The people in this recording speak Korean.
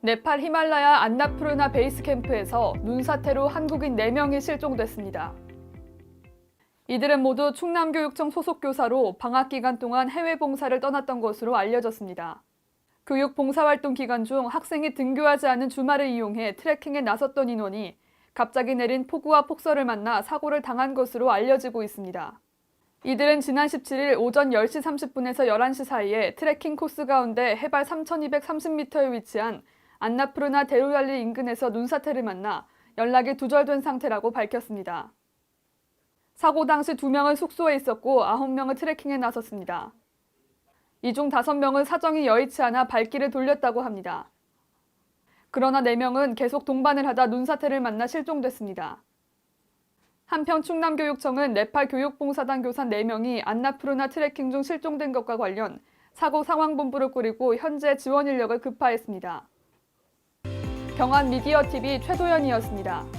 네팔 히말라야 안나푸르나 베이스 캠프에서 눈사태로 한국인 4명이 실종됐습니다. 이들은 모두 충남교육청 소속 교사로 방학 기간 동안 해외 봉사를 떠났던 것으로 알려졌습니다. 교육 봉사 활동 기간 중 학생이 등교하지 않은 주말을 이용해 트레킹에 나섰던 인원이 갑자기 내린 폭우와 폭설을 만나 사고를 당한 것으로 알려지고 있습니다. 이들은 지난 17일 오전 10시 30분에서 11시 사이에 트레킹 코스 가운데 해발 3,230m에 위치한 안나푸르나 데루얄리 인근에서 눈사태를 만나 연락이 두절된 상태라고 밝혔습니다. 사고 당시 2명은 숙소에 있었고 9명은 트레킹에 나섰습니다. 이 중 5명은 사정이 여의치 않아 발길을 돌렸다고 합니다. 그러나 4명은 계속 동반을 하다 눈사태를 만나 실종됐습니다. 한편 충남교육청은 네팔 교육봉사단 교사 4명이 안나푸르나 트레킹 중 실종된 것과 관련 사고 상황본부를 꾸리고 현재 지원 인력을 급파했습니다. 경안 미디어TV 최도연이었습니다.